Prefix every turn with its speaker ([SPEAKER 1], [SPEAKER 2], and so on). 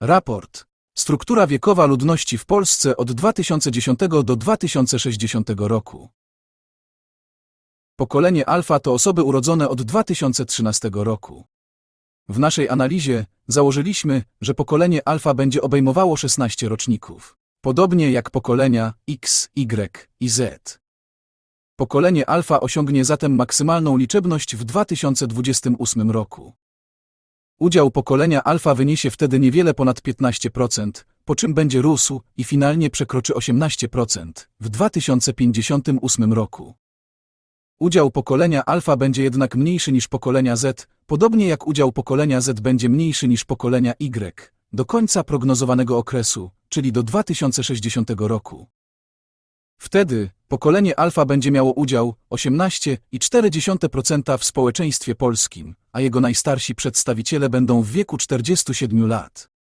[SPEAKER 1] Raport. Struktura wiekowa ludności w Polsce od 2010 do 2060 roku. Pokolenie alfa to osoby urodzone od 2013 roku. W naszej analizie założyliśmy, że pokolenie alfa będzie obejmowało 16 roczników, podobnie jak pokolenia X, Y i Z. Pokolenie alfa osiągnie zatem maksymalną liczebność w 2028 roku. Udział pokolenia alfa wyniesie wtedy niewiele ponad 15%, po czym będzie rósł i finalnie przekroczy 18% w 2058 roku. Udział pokolenia alfa będzie jednak mniejszy niż pokolenia Z, podobnie jak udział pokolenia Z będzie mniejszy niż pokolenia Y, do końca prognozowanego okresu, czyli do 2060 roku. Wtedy pokolenie alfa będzie miało udział 18,4% w społeczeństwie polskim, a jego najstarsi przedstawiciele będą w wieku 47 lat.